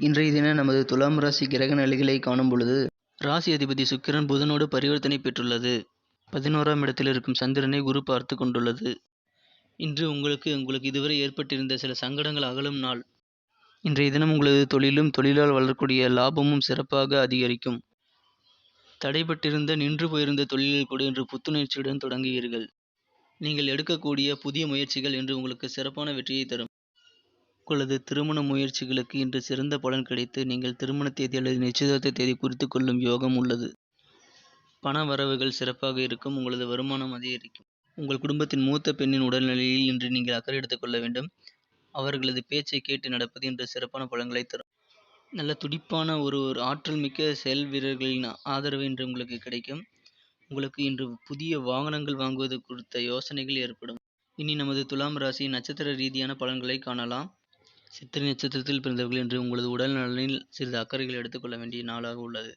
இன்றைய தினம் நமது துலாம் ராசி கிரக நிலைகளை காணும் பொழுது ராசி அதிபதி சுக்கிரன் புதனோடு பரிவர்த்தனை பெற்றுள்ளது. பதினோராம் இடத்தில் இருக்கும் சந்திரனை குரு பார்த்து கொண்டுள்ளது. இன்று உங்களுக்கு உங்களுக்கு இதுவரை ஏற்பட்டிருந்த சில சங்கடங்கள் அகலும் நாள். இன்றைய தினம் உங்களது தொழிலும் தொழிலால் வளரக்கூடிய லாபமும் சிறப்பாக அதிகரிக்கும். தடைபட்டிருந்த நின்று போயிருந்த தொழிலில் கூட இன்று புத்துணர்ச்சியுடன் தொடங்குவீர்கள். நீங்கள் எடுக்கக்கூடிய புதிய முயற்சிகள் இன்று உங்களுக்கு சிறப்பான வெற்றியை தரும். உங்களது திருமண முயற்சிகளுக்கு இன்று சிறந்த பலன் கிடைத்து நீங்கள் திருமண தேதி அல்லது நிச்சயதார்த்த தேதி குறித்து கொள்ளும் யோகம் உள்ளது. பண வரவுகள் சிறப்பாக இருக்கும். உங்களது வருமானம் அதிகரிக்கும். உங்கள் குடும்பத்தின் மூத்த பெண்ணின் உடல்நிலையில் இன்று நீங்கள் அக்கறை எடுத்துக் கொள்ள வேண்டும். அவர்களது பேச்சை கேட்டு நடப்பது இன்று சிறப்பான பலன்களை தரும். நல்ல துடிப்பான ஒரு ஒரு ஆற்றல் மிக்க செயல் வீரர்களின் ஆதரவு இன்று உங்களுக்கு கிடைக்கும். உங்களுக்கு இன்று புதிய வாகனங்கள் வாங்குவது குறித்த யோசனைகள் ஏற்படும். இனி நமது துலாம் ராசி நட்சத்திர ரீதியான பலன்களை காணலாம். சித்திரை நட்சத்திரத்தில் பிறந்தவர்கள் இன்று உங்களது உடல் நலனில் சிறிது அக்கறைகள் எடுத்துக்கொள்ள வேண்டிய நாளாக உள்ளது.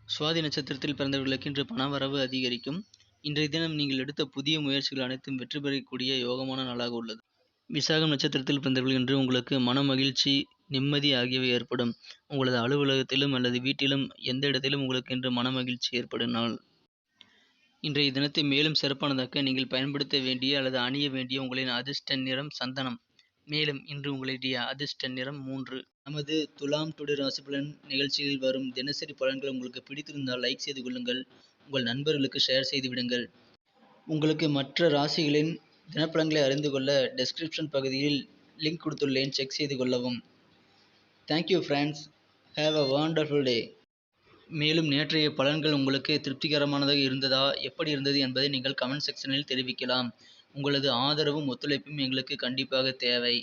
சுவாதி நட்சத்திரத்தில் பிறந்தவர்களுக்கு இன்று பண வரவு அதிகரிக்கும். இன்றைய தினம் நீங்கள் எடுத்த புதிய முயற்சிகள் அனைத்தும் வெற்றி பெறக்கூடிய யோகமான நாளாக உள்ளது. விசாகம் நட்சத்திரத்தில் பிறந்தவர்கள் இன்று உங்களுக்கு மன மகிழ்ச்சி நிம்மதி ஆகியவை ஏற்படும். உங்களது அலுவலகத்திலும் அல்லது வீட்டிலும் எந்த இடத்திலும் உங்களுக்கு இன்று மன மகிழ்ச்சி ஏற்படும் நாள் இன்றைய தினத்தை மேலும் சிறப்பானதாக்க நீங்கள் பயன்படுத்த வேண்டிய அல்லது அணிய வேண்டிய உங்களின் அதிர்ஷ்ட நிறம் சந்தனம். மேலும் இன்று உங்களுடைய அதிர்ஷ்ட நிறம் மூன்று. நமது துலாம் டுடே ராசிபலன் நிகழ்ச்சியில் வரும் தினசரி பலன்கள் உங்களுக்கு பிடித்திருந்தால் லைக் செய்து கொள்ளுங்கள். உங்கள் நண்பர்களுக்கு ஷேர் செய்து விடுங்கள். உங்களுக்கு மற்ற ராசிகளின் தினப்பலன்களை அறிந்து கொள்ள டெஸ்கிரிப்ஷன் பகுதியில் லிங்க் கொடுத்துள்ளேன். செக் செய்து கொள்ளவும். Thank you friends have a wonderful day மேலும் நேற்றைய பலன்கள் உங்களுக்கு திருப்திகரமானதாக இருந்ததா எப்படி இருந்தது என்பதை நீங்கள் கமெண்ட் செக்ஷனில் தெரிவிக்கலாம். உங்களது ஆதரவும் ஒத்துழைப்பும் எங்களுக்கு கண்டிப்பாக தேவை.